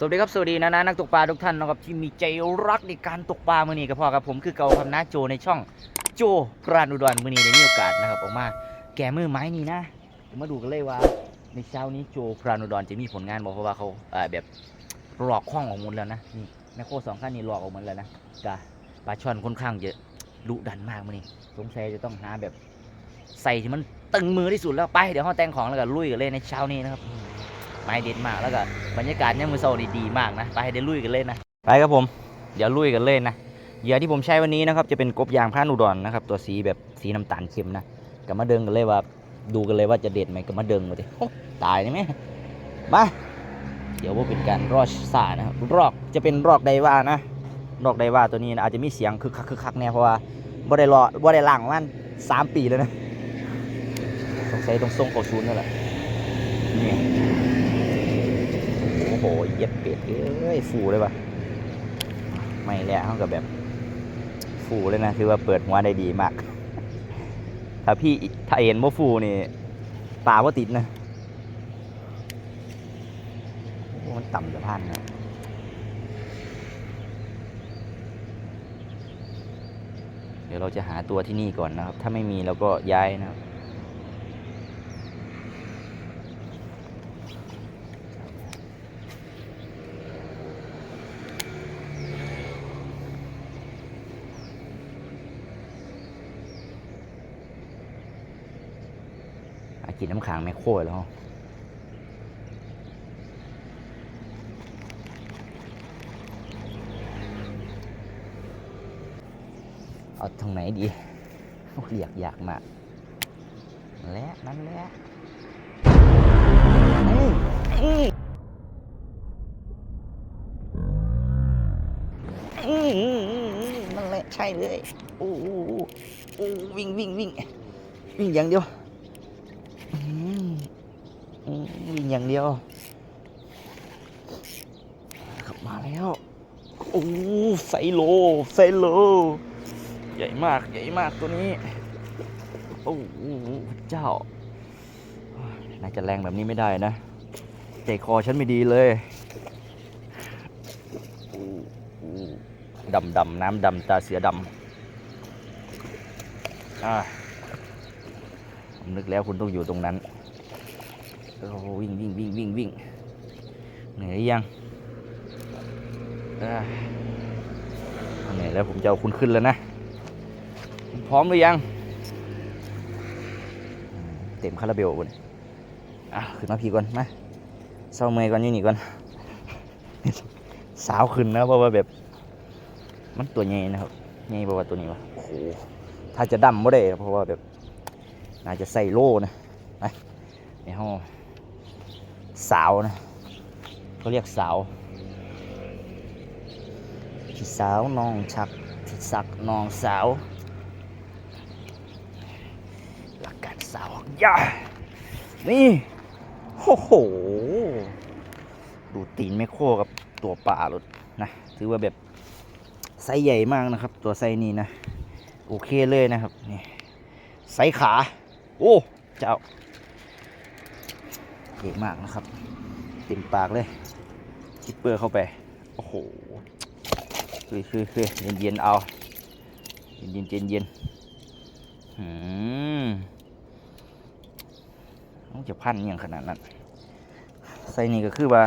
สวัสดีครับสวัสดีนะนะนักตกปลาทุกท่านนะครับที่มีใจรักในการตกปลามือนี้กับพ่อครับผมคือเกาคำน้าโจในช่องโจพรานอุดรมือนี้ได้มีโอกาสนะครับออกมา แก่มือไม้นี่นะมาดูกันเลยว่า ในเช้านี้โจพรานอุดรจะมีผลงานบอกเพราะว่าเขาแบบหลอกข้องออกหมดแล้วนะนี่แมคโครสองขั้นนี่หลอกออกหมดแล้วนะกะปลาช่อนค่อนข้างเยอะดุดันมากมือนี้สงสัยจะต้องหาแบบใส่ที่มันตึงมือที่สุดแล้วไปเดี๋ยวห้องแต่งของแล้วก็ลุยกันเลยในเช้านี้นะครับ ไม้เด็ดมาก แล้วก็บรรยากาศเนี่ยมือโซดีดีมากนะ ไปให้ได้ลุยกันเลยนะ ไปครับผม เดี๋ยวลุยกันเลยนะ เหยื่อที่ผมใช้วันนี้นะครับจะเป็นกบยางพระนุดรนะครับ ตัวสีแบบสีน้ำตาลเค็มนะก็มาเดินกันเลยว่า ดูกันเลยว่าจะเด็ดไหมก็มาเดินมาดิตายไหมมา เดี๋ยวว่าเป็นการรอดสานะครับรอกจะเป็นรอกไดว่านะ รอกไดว่าตัวนี้นะอาจจะมีเสียงคึกคักคึกคักเนี่ยเพราะว่าบ่ได้รอบ่ได้ล่างมันสามปีแล้วนะสงสัยต้องส่งเขาชูนนั่นแหละนี่ เย็บเป็ดเอ้ยฟูเลยปะไม่แล้วเขากับแบบ ฟูเลยนะ คือว่าเปิดหัวได้ดีมาก ถ้าพี่ถ้าเห็นว่าฟูนี่ตาว่าติดนะมันต่ำจะพันนะเดี๋ยวเราจะหาตัวที่นี่ก่อนนะครับ ถ้าไม่มีเราก็ย้ายนะครับ กินน้ำขังแมคโครแล้วเอาทางไหนดีเรียกยากมากแหละนั่นแหละนั่นแหละใช่เลย โอ้โหวิ่งวิ่งวิ่งวิ่งอย่างเดียว อืมอืมวิ่ง อย่างเดียวขับมาแล้วโอ้ไซโลไซโล ใหญ่มากใหญ่มากตัวนี้โอ้เจ้าน่าจะแรงแบบนี้ไม่ได้นะใจคอฉันไม่ดีเลยดำดำน้ำดำตาเสือดำอ่าผมนึกแล้วคุณต้องอยู่ตรงนั้น โอ้วิ่งวิ่งวิ่งวิ่งวิ่งเหนื่อยยังเหนื่อยแล้วผมจะเอาคุณขึ้นแล้วนะ พร้อมหรือยัง เต็มคาราเบลบนอะขึ้นมาพี่ก่อนมาเศร้าเมย์ก่อนยี่นี่ก่อนสาวขึ้นนะเพราะว่าแบบ มันตัวใหญ่นะครับใหญ่เพราะว่าตัวนี้วะโอ้โหถ้าจะดำไม่ได้เพราะว่าแบบน่าจะใส่โล่นะไปในห้อง สาวนะเขาเรียกสาวพี่สาวน้องชักพี่สักน้องสาวหลักการสาวย่านี่โอ้โหดูตีนไม่โคกับตัวป่าหลดนะถือว่าแบบไซส์ใหญ่มากนะครับ ตัวไซส์นี้นะ โอเคเลยนะครับนี่ไซส์ขา โอ้เจ้า เก่งมากนะครับ เต็มปากเลยชิปเปอร์เข้าไป โอ้โหคือคือคือเย็นเย็นเอา เย็นเย็นเย็นเย็นๆหืมต้องจะพันอย่างขนาดนั้น ใส่นี่ก็คือว่า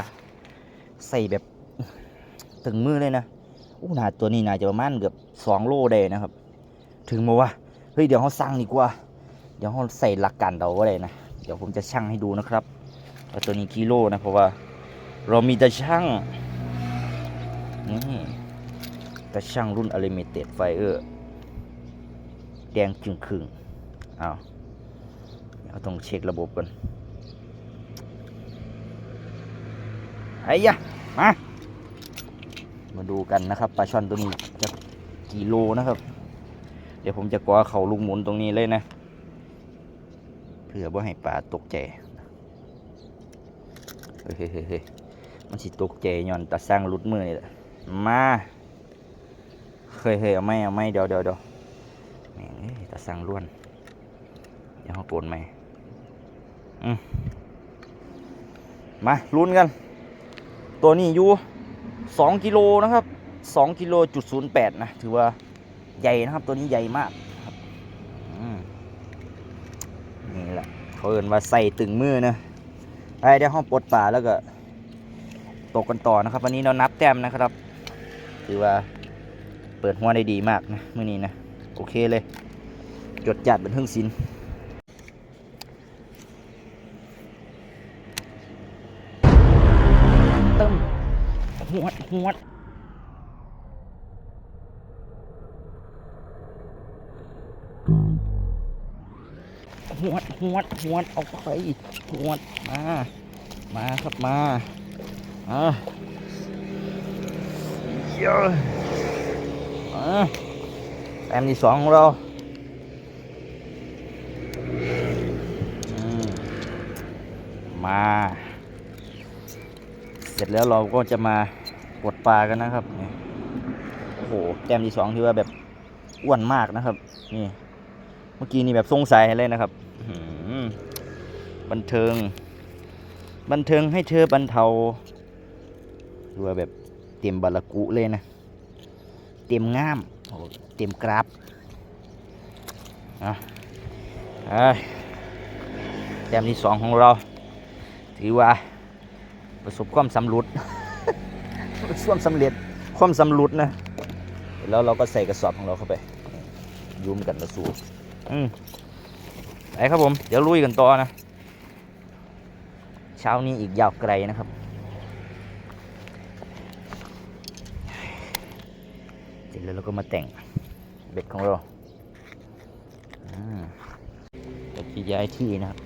ใส่แบบถึงมือเลยนะอู้หนาตัวนี้น่าจะประมาณเกือบสองโลได้นะครับ ถึงมาว่าเฮ้ยเดี๋ยวเขาสั่งดีกว่า เดี๋ยวเขาใส่หลักการเราก็ได้นะ เดี๋ยวผมจะชั่งให้ดูนะครับ ตัวนี้กิโลนะเพราะว่า เรามีต่ช่างนี่ต่ช่างรุ่น Unlimited Fire แดงจึงครึ่งอ้าเดี๋ยวต้องเช็คระบบกันไอ้ยะมา มาดูกันนะครับปลาช่อนตัวนี้จะกี่โลนะครับ เดี๋ยวผมจะกวาเขาลูกหมุนตรงนี้เลยนะ เพื่อว่าให้ปลาตกใจ เฮ้ยเฮ้ยเฮ้ยมันสิตกใจย้อนตาสร้างรุดมือนี่แหละมาเฮ้ยเฮ้ยเอาไม่เอาไม่เดี๋ยวเดี๋ยวเดี๋ยวแม่งเอ้ยตาสร้างล้วนเดี๋ยวเขาโกนไหมอืมมาลุ้นกัน ตัวนี้อยู่สองกิโลนะครับสองกิโลจุดศูนย์แปดนะ ถือว่าใหญ่นะครับ ตัวนี้ใหญ่มากครับนี่แหละเขาเอินว่าใส่ตึงมือนะ ไปเดี๋ยวห้องปลดป่าแล้วก็ตกกันต่อนะครับ วันนี้เรานับแต้มนะครับ ถือว่าเปิดหัวได้ดีมากนะมื่อนี้นะโอเคเลย จดจัดเป็นทึกศิลป์ตึ้มหวดหวด หวดหวดหวดเอาไปหวดมา มาครับมาอ่าเยอะอ่าแต้มที่สองของเราอมา เสร็จแล้วเราก็จะมาปลดปลากันนะครับ โอ้โห แต้มที่สองที่ว่าแบบอ้วนมากนะครับ นี่ เมื่อกี้นี่แบบสงสัยเลยนะครับ บันเทิง บันเทิงให้เธอบรรเทาดูว่าแบบเต็มบาลกุเลยนะ เต็มง่ามโอ้เต็มกราบอะเอ้แต้มที่สองของเรา ถือว่าประสบความสำเร็จประสบความสำเร็จ ความสำเร็จนะ แล้วเราก็ใส่กระสอบของเราเข้าไป ยุมกันมาสู่อืมไปครับผม เดี๋ยวลุยกันต่อนะ เช้านี้อีกยาวไกลนะครับ เสร็จแล้วเราก็มาแต่งเบ็ดของเราจะที่ย้ายที่นะครับ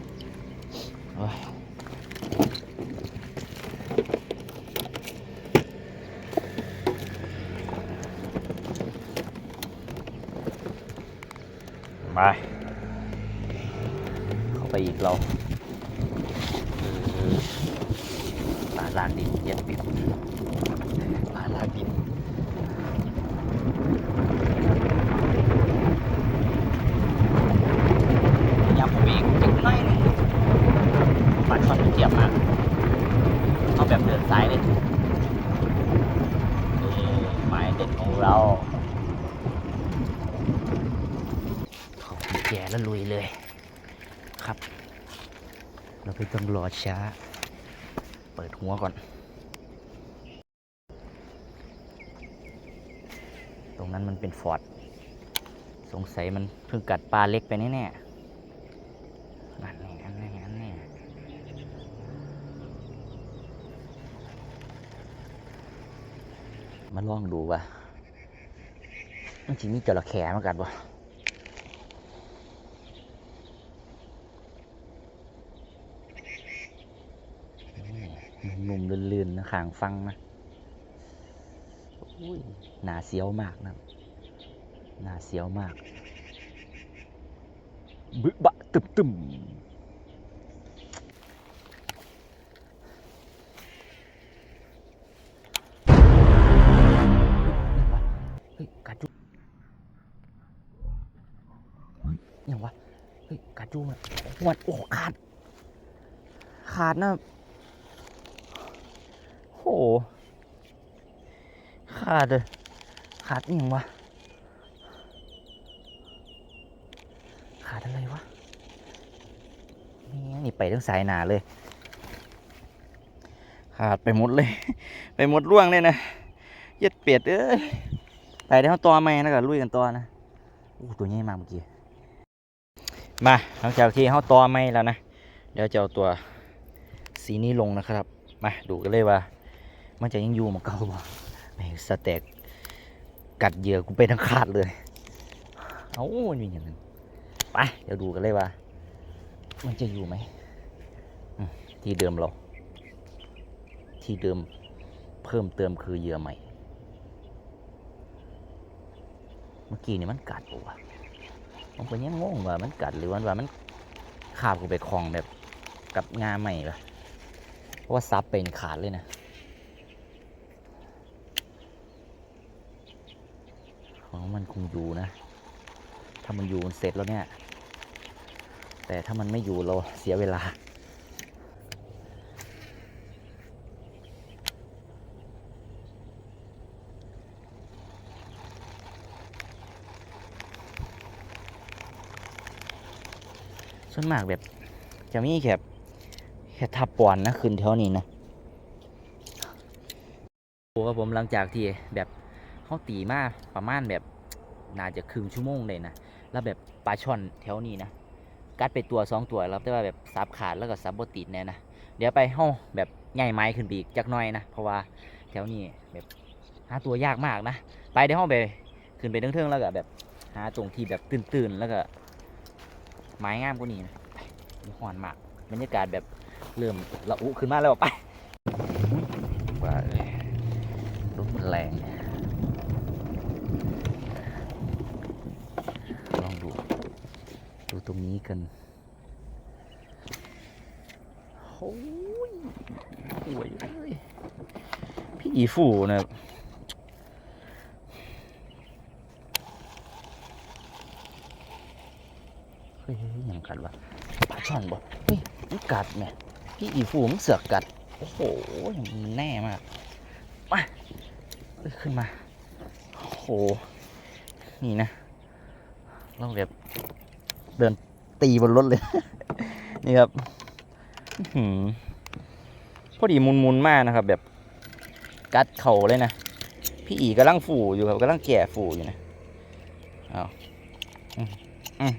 มาเข้าไปอีกเรา ลาลากดินเย็นปิดปลาลากดินยำผมอีกจังน้อยหนึงปัดช่อนเทียบมากเอาแบบเดินซ้ายเลยนี่หมายเด็ดของเราขอบคุณแกแล้วลุยเลยครับ เราไม่ต้องรอช้า เปิดหัวก่อน ตรงนั้นมันเป็นฟอร์ด สงสัยมันเพิ่งกัดปลาเล็กไปแน่ๆนั่นแน่นั่นแน่นั่นแน่มาลองดูว่ามันจะมีจระเข้มากัดบ่ นี่นุ่มๆลื่นๆนะขางฟังนะอุ้ยหนาเสียวมากนะหนาเสียวมาก บึบะตึมตึมเฮ้ยกาจูเฮ้ยยังวะ เฮ้ยกาจูมันหวัดโอ้ขาด ขาดนะ หขาดเลยขาดนี่ยังวะขาดอะไรวะนี่นี่ไปทั้งสายหนาเลย ขาดไปหมดเลย ไปหมดร่วงเลยนะเย็ดเป็ดเอ้ยไปได้เขาตัวใหม่นะก็ลุยกันตัวนะอู้ตัวใหญ่มากเมื่อกี้มาหลังจากที่เขาตัวใหม่แล้วนะเดี๋ยวจะเอาตัวสีนี้ลงนะครับ มาดูกันเลยว่า มันจะยังอยู่เหมือนเก่าบ่แม่สแต็กกัดเหยื่อกูไปทั้งขาดเลยเอ้ามันมีอย่างนั้นไปเดี๋ยวดูกันเลยว่า มันจะอยู่ไหมอืมที่เดิมเรา ที่เดิมเพิ่มเติมคือเหยื่อใหม่ เมื่อกี้นี่มันกัดปะวะผมก็ยังงงว่ามันกัดหรือว่าว่ามันขาบกูไปคลองแบบกับงาใหม่ปะเพราะว่าซับเป็นขาดเลยนะ ว่ามันคงอยู่นะ ถ้ามันอยู่มันเสร็จแล้วเนี่ย แต่ถ้ามันไม่อยู่เราเสียเวลาส่วนมากแบบ จะมีแค่แค่ทับปอนนะคืนเท่านี้นะโอ้ครับผมหลังจากที่แบบ เขาตีมาประมาณแบบน่าจะครึ่งชั่วโมงเลยนะ แล้วแบบปลาช่อนแถวนี้นะ กัดไปตัวสองตัวแล้วแต่ว่าแบบซับขาดแล้วก็ซับบติดเนี่ยนะ เดี๋ยวไปห้องแบบใหญ่ไม้ขึ้นไปอีกจักหน่อยนะ เพราะว่าแถวนี้แบบหาตัวยากมากนะ ไปในห้องไปขึ้นไปเทิงๆแล้วก็แบบหาตรงที่แบบตื่นๆแล้วก็ไม้งามกว่านี้นะมีหอนมากบรรยากาศแบบเริ่มละอุขึ้นมาแล้วไปว่าเลมมันแรงลองดู ดูต รงนี้กันโอ้ยสวยเลยพี่อีฟูนะครับเฮ้ยยังกัดวะปลาช่อนบ่เฮ้ยมันกัดแหม่พี่อีฟูมันเสือกกัด โอ้โหมันแน่มากมาขึ้นมา โอ้โห นี่นะเราแบบ เดินตีบนรถเลย นี่ครับพอดีมุนมุนๆมากนะครับ แบบ กัดเข่าเลยนะ พี่อีกำลังฝูอยู่ครับกำลังแก่ฝูอยู่นะเอาอืมอืม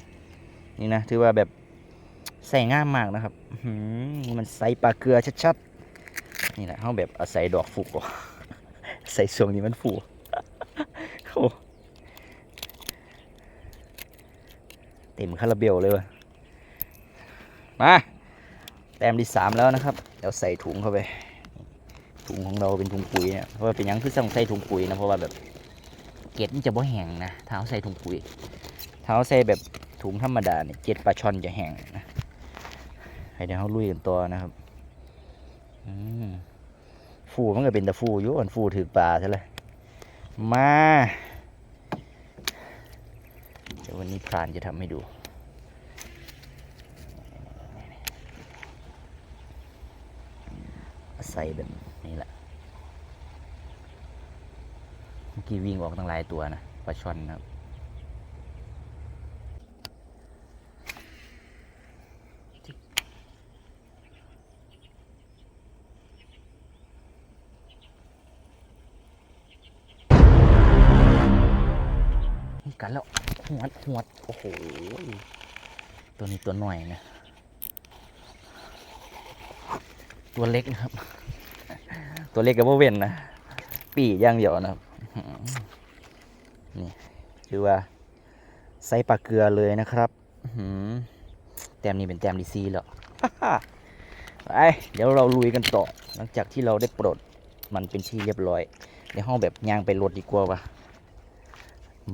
นี่นะ ถือว่าแบบใส่ง่ามมากนะครับอืมันใส่ปลาเกลือชัดๆ นี่แหละเขาแบบอาศัยดอกฝูกใส่ช่วงนี้มันฝูโอ้ เต็มคาราเบลเลยว่ะมาแต้มที่สามแล้วนะครับเดี๋ยวใส่ถุงเข้าไป ถุงของเราเป็นถุงปุ๋ยเนี่ยเพราะว่าเป็นหยังคือต้องใส่ถุงปุ๋ยนะเพราะว่าแบบเกล็ดมันจะบ่แห้งนะเท้าใส่ถุงปุ๋ยเท้าใส่แบบถุงธรรมดาเนี่ยเกล็ดปลาช่อนจะแห้งนะให้เดี๋ยวเขาลุยกันตัวนะครับอืมฟูมันก็เป็นแต่ฟูอยู่อันฟูถือปลาใช่เลยมาเดี๋ย วันนี้พรานจะทำให้ดูใส่แบบนี้แหละ เมื่อกี้วิ่งออกตั้งหลายตัวนะปลาช่อนนะครับ หวดหวดโอ้โห ตัวนี้ตัวหน่อยนะ ตัวเล็กนะครับ ตัวเล็กกับโบเวนนะ ปีย่างเดียวนะครับ นี่คือว่าใส่ปลาเกลือเลยนะครับแต้มนี้เป็นแต้มดีซีแล้วไปเดี๋ยวเราลุยกันต่อ หลังจากที่เราได้ปลดมันเป็นที่เรียบร้อยเดี๋ยวห้องแบบย่างไปรถดีกว่าวะ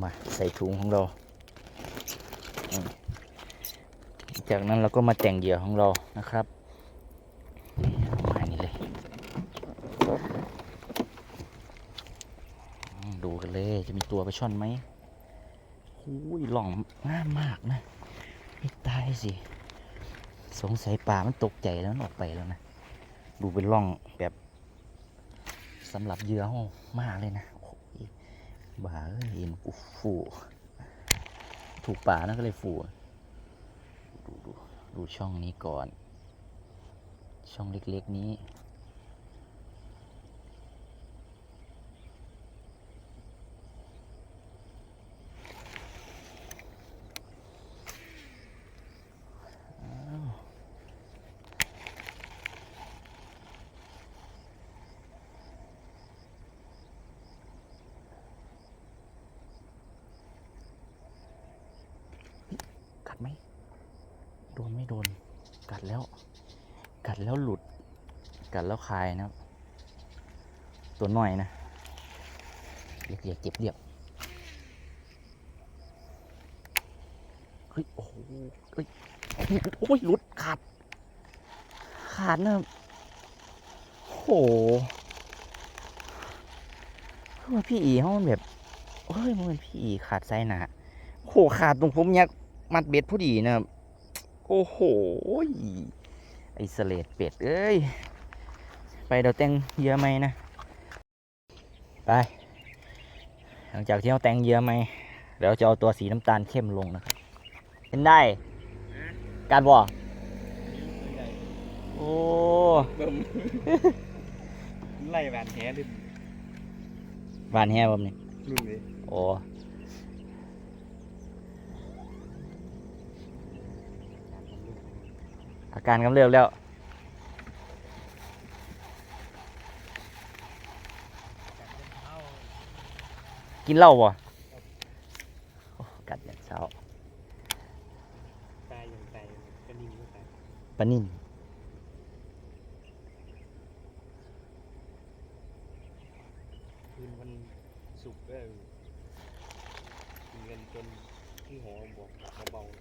มาใส่ถุงของเรา จากนั้นเราก็มาแต่งเหยื่อของเรานะครับนี่ประมานี้เลย ดูกันเลย จะมีตัวปลาช่อนไหมหูยหล่องง่ามมากนะ ไม่ตายสิ สงสัยป่ามันตกใจแล้วออกไปแล้วนะ ดูเป็นร่องแบบสำหรับเหยื่อห้องมากเลยนะบ้าเอ็นกูฟู ถูกป่านะก็เลยฟูดูดูดูช่องนี้ก่อน ช่องเล็กๆนี้ โดนกัดแล้ว กัดแล้วหลุด กัดแล้วคายนะครับ ตัวหน่อยนะเรียกเรียกเจ็บเรียบเฮ้ยโอ้โหเฮ้ยโอ้ยหลุดขาด ขาดนะโอ้โหว่าพี่อีเขามันแบบเฮ้ยมันเป็นพี่อีขาดไซหนาโอ้โหขาดตรงผมยักมัดเบ็ดพอดีนะครับ อ้โหไอสเลดเป็ด เอ้ย ไปเดี๋ยวแต่งเหยื่อไหมนะ ไป หลังจากที่เราแต่งเหยื่อไหมเดี๋ยวจะเอาตัวสีน้ำตาลเข้มลงนะครับเป็นได้ การบ่โอ้เบิ่มไล่แหวนแหดิหวานแฮ่บ่นี่รุ่นนี้โอ้ อาการกำเริบแล้ว กินเหล้าบ่โอ้กัดยันเช้าตายอย่างตายกระนิ่งก็ตายปลานิ่น คืนวันศุกร์ก็กินเงินจนที่หอบอกเบาๆ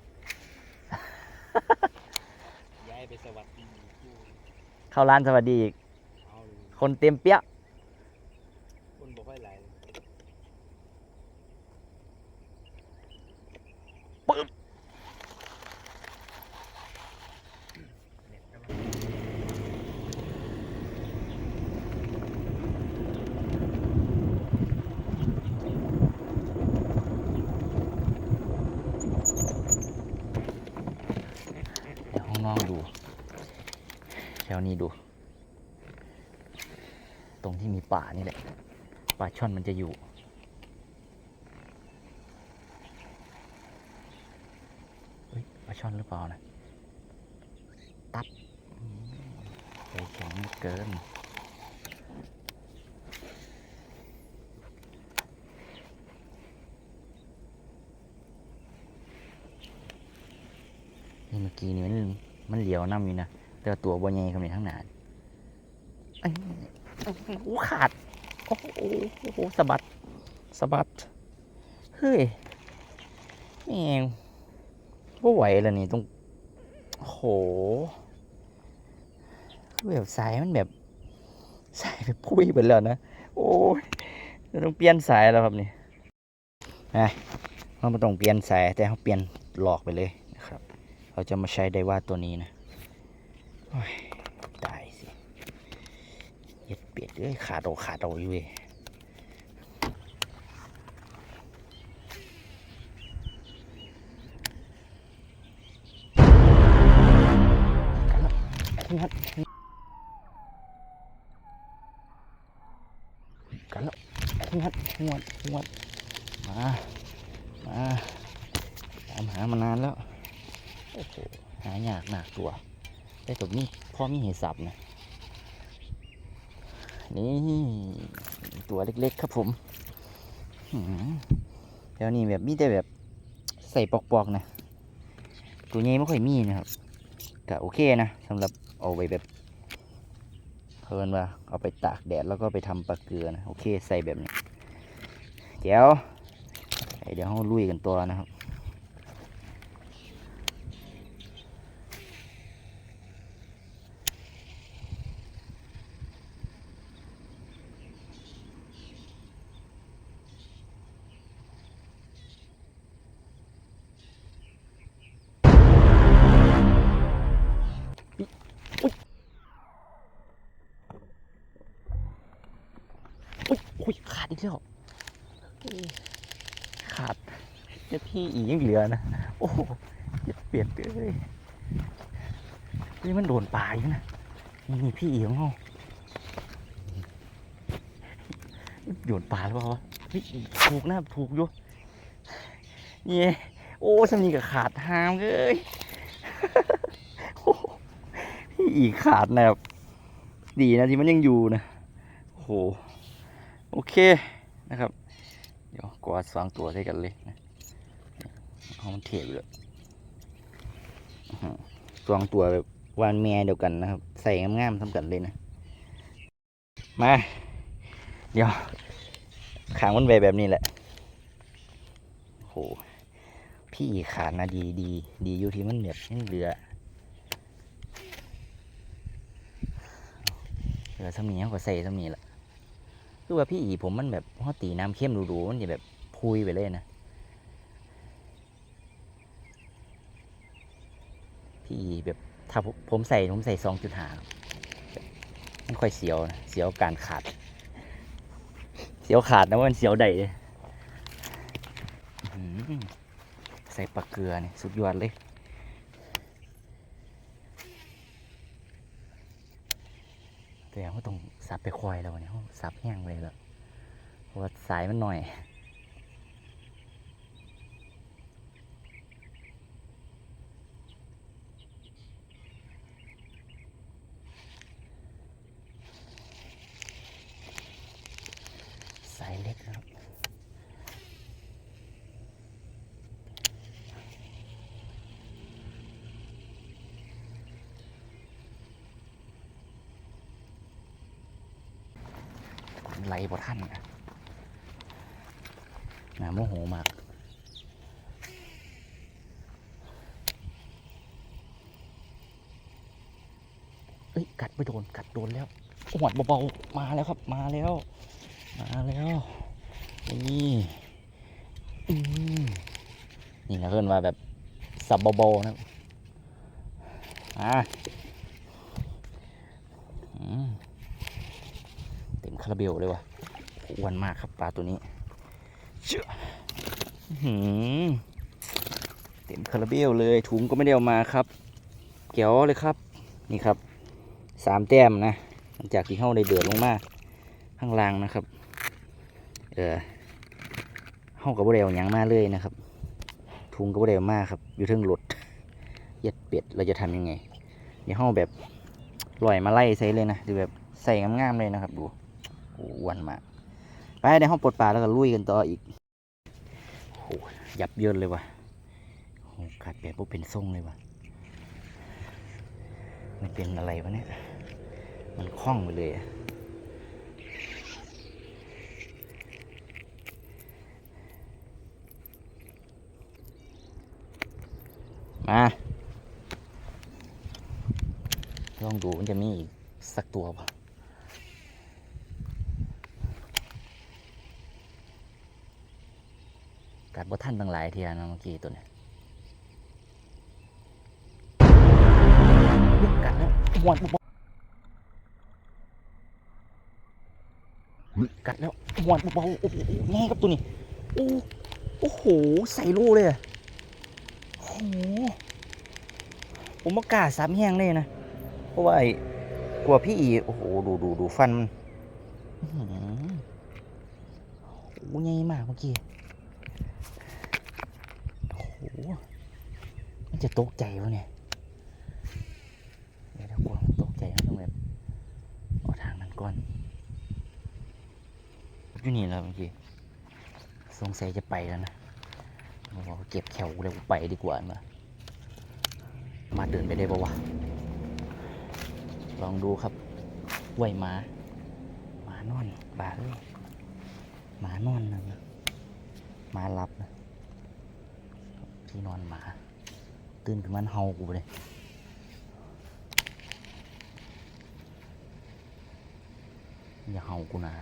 ย้ายไปสวัสดีผู้ เข้าร้านสวัสดีอีกเอาเลยคนเต็มเปี้ยะ คนบอกให้ไหลาย เดี๋ยวห้องน้องดู แถว นี้ดู ตรงที่มีป่านี่แหละป่าช่อนมันจะอยู่ปลาช่อนหรือเปล่านะตับใจแข็งเหลือเกินนี่เมื่อกี้นี่มันมันเหลียวน้ำอยู่นะ แต่ว่าตัวบนใหญ่คำนี้ทั้งหนาเอ้ยโอ้ขาดโอ้โหโอ้โหสะบัดสะบัด เฮ้ยแม่งว่าไหวแล้วนี่ต้องโอ้โหคือแบบสายมันแบบสายแบบพุ้ยไปแล้วนะ โอ้ยเราต้องเปลี่ยนสายแล้วครับนี่นะเราไม่ต้องเปลี่ยนสายแต่เขาเปลี่ยนหลอกไปเลยนะครับ เราจะมาใช้ไดว่าตัวนี้นะโอ้ย ตายสิเย็ดเปียดเอ้ยขาดเอาขาดเอาอยู่เว้ยกันแล้วงัดงวดงวดมา มาตามหามานานแล้ว โอ้โห หายากหนักตัว แต่ตัวนี้พอมีเหตุสับนะ นี่ ตัวเล็กๆครับผมแล้วนี่แบบมีแต่แบบใส่ปอกๆนะ ตัวนี้ไม่ค่อยมีนะครับก็โอเคนะสำหรับเอาไปแบบเพลินว่าเอาไปตากแดดแล้วก็ไปทำปลาเกลือนะ โอเคใส่แบบนี้เดี๋ยวเดี๋ยวเราลุยกันตัวนะครับ โอ้โหอย่าเปลี่ยนเลยเฮ้ยมันโดนปลาอยู่นะนี่นี่พี่อีกของเาโดนปลาหรือเปล่าวะเฮ้ยถูกนะถูกอยู่นี่โอ้สำนีกับขาดหามเลยพี่อีกขาดนะครับดีนะที่มันยังอยู่นะโอ้โหโอเคนะครับ เดี๋ยวกวาดสองตัวได้กันเลยนะ มันเทียบเลยอื้อหือสองตัวแบบวานแม่เดียวกันนะครับ ใส่งามๆทำกันเลยนะ มา เดี๋ยวขางมันไปแบบนี้แหละโอ้โหพี่ขาดนะดีดีดีอยู่ที่มันแบบยังเหลือเหลือสมีเขาก็ใส่สมีแหละคือว่าพี่อีผมมันแบบพอตีน้ำเข้มดูๆมันจะแบบพุยไปเลยนะ ที่แบบถ้าผมใส่ผมใส่สองจุดหาไม่ค่อยเสียวเสียวการขาด เสียวขาดนะว่ามันเสียวใดเลยใส่ปลาเกลือนี่สุดยอดเลยแต่เขาต้องสับไปคอยแล้วเนี่ยสับแห้งเลยแล้วราะว่าสายมันหน่อย ไหลบ่ทันอะโมโหมากเอ้ยกัดไม่โดนกัดโดนแล้วหวดเบาๆมาแล้วครับมาแล้ว มาแล้วนี่นี่นะเพื่อนว่าแบบสับเบาๆนะอ่าอืม เต็มคา ราเบลเลยว่ะอ้วนมากครับปลาตัวนี้เชื่อหือเต็มคาราเบลเลยถุงก็ไม่ได้เอามาครับ เกี่ยวเลยครับ นี่ครับสามแต้มนะหลังจากที่เข้าได้เดือดลงมาข้างล่างนะครับ เออเข้ากับบ่ได้เอาหยังมาเลยนะครับ ถุงก็บ่ได้เอามากครับ อยู่เทิงรถเย็ดเป็ดเราจะทำยังไงเดี๋ยวเข้าแบบลอยมาไล่ใส่เลยนะดูแบบใส่งามๆเลยนะครับดู อ้วนมาก ไปในห้องปลดปลาแล้วก็ลุยกันต่ออีกโอ้ยับเยินเลยว่ะโอ้ขาดแบบพวกเป็นทรงเลยว่ะ มันเป็นอะไรวะเนี่ย มันคล่องไปเลยอะมา ลองดูมันจะมีอีกสักตัวป่ะ กัดบ่ท่านตั้งหลายเทียนะเมื่อกี้ตัวนี้ยเฮ้ยกัดแล้วหวนบ่กัดแล้วหวนเบาๆโอ้โหแง่ครับตัวนี้โอ้โอ้โห ใส่รูเลยโอ้โหผมบ่กล้าสามแห้งเลยนะ เพราะว่าไอ้กลัวพี่อีโอ้โห ดูดูดูฟันมันโอ้โหใหญ่มากเมื่อกี้ โอ้โห มัน จะตกใจวะเนี่ยเดี๋ยวถ้ากลัวมันตกใจมันต้องแบบเอาทางนั้นก่อนอยู่นี่แล้วเมื่อกี้สงสัยจะไปแล้วนะมันบอกเก็บแขวเลยกูไปดีกว่ามามาเดินไปได้ปะวะลองดูครับไหวหมาหมานอนบาเลยหมานอนนะหมาหลับนะที่นอนหมา ตื่นขึ้นมันเฮากูไปเลยอย่าเฮากูนะ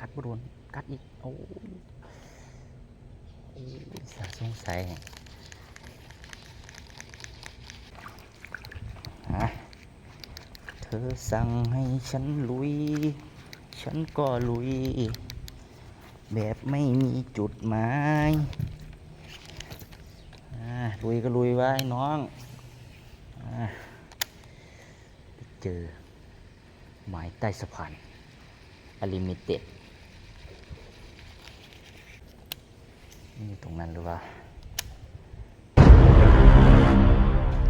กัดบ่โดนกัดอีก โอ้ยโอ้ยสาสงสัย ฮะเธ อสั่งให้ฉันลุย ฉันก็ลุย แบบไม่มีจุดหมายลุยก็ลุยไว้น้องอเจอหมายใต้สะพานอลิมิเต็ดนี่ตรงนั้นหรือว่า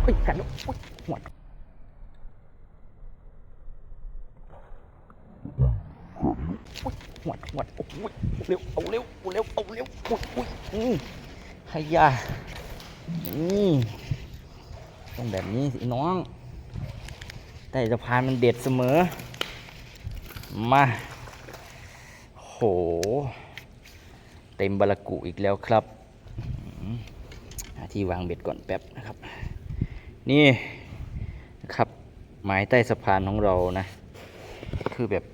เฮ้ยกันแล้วหัว หวดหวดโอ้ยเร็วเอาเร็วเอาเร็วเอาเร็วอุ้ยอุ้ยอืมให้ยานี่ต้องแบบนี้สิน้อง แต่สะพานมันเด็ดเสมอ มาโห เต็มบารากุอีกแล้วครับที่วางเบ็ดก่อนแป๊บนะครับ นี่นะครับไม้ใต้สะพานของเรานะ คือแบบ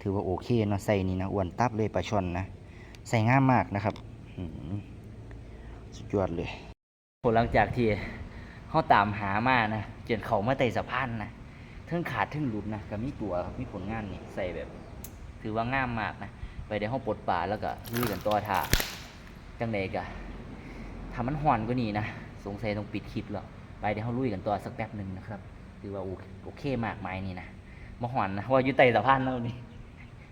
ถือว่าโอเคเนาะใส่นี่นะอ้วนตับเลยปลาช่อนนะใส่ง่ามมากนะครับสุดยอดเลยผลหลังจากที่เขาตามหามานะเจนเขามาไต่สะพานนะเทิงขาดเทิงหลุดนะก็มีตัวมีผลงานนี่ใส่แบบ ถือว่าง่ามมากนะไปในห้องปลดป่าแล้วก็ลุยกันต่อท่าจังใดกะถ้ามันห่อนก็นี่นะสงสัยต้องปิดคลิปแล้วไปเดี๋ยวเขาลุยกันต่อสักแป๊บหนึ่งนะครับ ถือว่าโอเคมากไหมนี่นะมาห่อนนะว่าอยู่ใต้สะพานแล้วนี่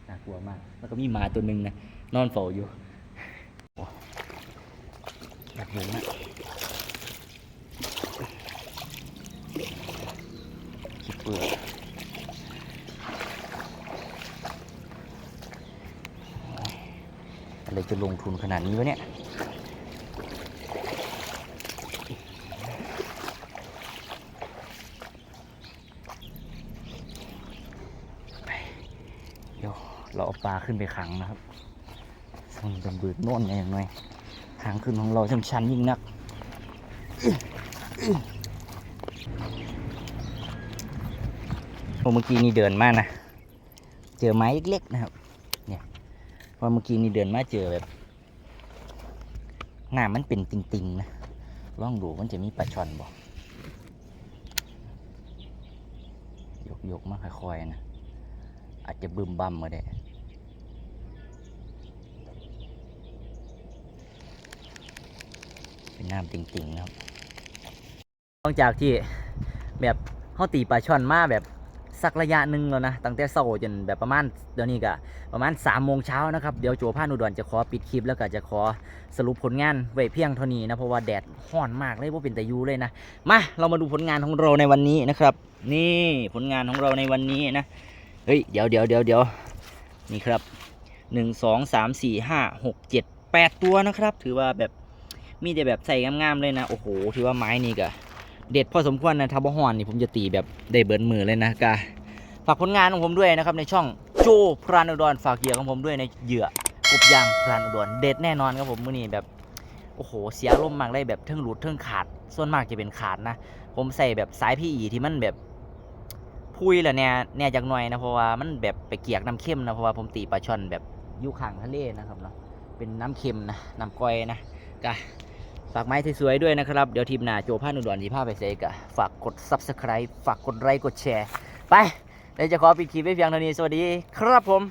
น่ากลัวมาก แล้วก็มีหมาตัวหนึ่งนะนอนเฝ้าอยู่หนักหนนะคิดเปลือกอะไรจะลงทุนขนาดนี้วะเนี่ย ไป เดี๋ยวเราเอาป ลาขึ้นไปขังนะครับส่งเป็นบืดโน่นไงอย่างหน่อยทางขึ้นของเราชันชันยิ่งนักพอเมื่อกี้นี่เดินมานะ เจอไม้เล็กๆนะครับ เนี่ยพอเมื่อกี้นี่เดินมาเจอแบบหน้ามันเป็นติงๆนะลองดูมันจะมีปลาช่อนบ่ยกยกๆมาค่อยๆนะ อาจจะบึมบัมมาได้ เป็นน้ำติงๆนะครับหลังจากที่แบบเขาตีปลาช่อนมาแบบสักระยะหนึ่งแล้วนะ ตั้งแต่เช้าจนแบบประมาณเดี๋ยวนี้ก็ประมาณ3ามโมงเช้านะครับ เดี๋ยวโจพานุดรจะขอปิดคลิปแล้วก็จะขอสรุปผลงานไว้เพียงเท่านี้นะ เพราะว่าแดดห้อนมากเลยว่าเป็นแต่ยูเลยนะ มาเรามาดูผลงานของเราในวันนี้นะครับ นี่ผลงานของเราในวันนี้นะ เฮ้ย เดี๋ยวเดี๋ยวเดี๋ยวเดี๋ยวนี่ครับหนึ่งสองสามสี่ห้าหกเจ็ดแปดตัวนะครับ ถือว่าแบบ มีแต่แบบใส่งามๆเลยนะ โอ้โหถือว่าไม้นี่ก็เด็ดพอสมควรนะทับฮอนนี่ผมจะตีแบบได้เบิร์นมือเลยนะกาฝากผลงานของผมด้วยนะครับในช่องโจพรานอุดรฝากเหยื่อของผมด้วยในเหยื่อกบยางพรานอุดรเด็ดแน่นอนครับผมมื้อนี้แบบโอ้โหเสียลมมากเลยแบบเทิงหลุดเทิงขาด ส่วนมากจะเป็นขาดนะ ผมใส่แบบสายพี่อีที่มันแบบพุยแหละเนี่ยเนี่ยจากหน่อยนะเพราะว่ามันแบบไปเกียกน้ำเค็มนะเพราะว่าผมตีปลาช่อนแบบอยุคางทะเลนะครับเนาะเป็นน้ำเค็มนะน้ำก้อยนะกะากไม้สวยๆด้วยนะครับ เดี๋ยวทีมหน้าโจพานุดรที่พาไปเซกะฝากกด subscribe ฝากกดไลค์กดแชร์ ไปเดี๋ยวจะขอปิดคลิปไว้เพียงเท่านี้ สวัสดีครับผม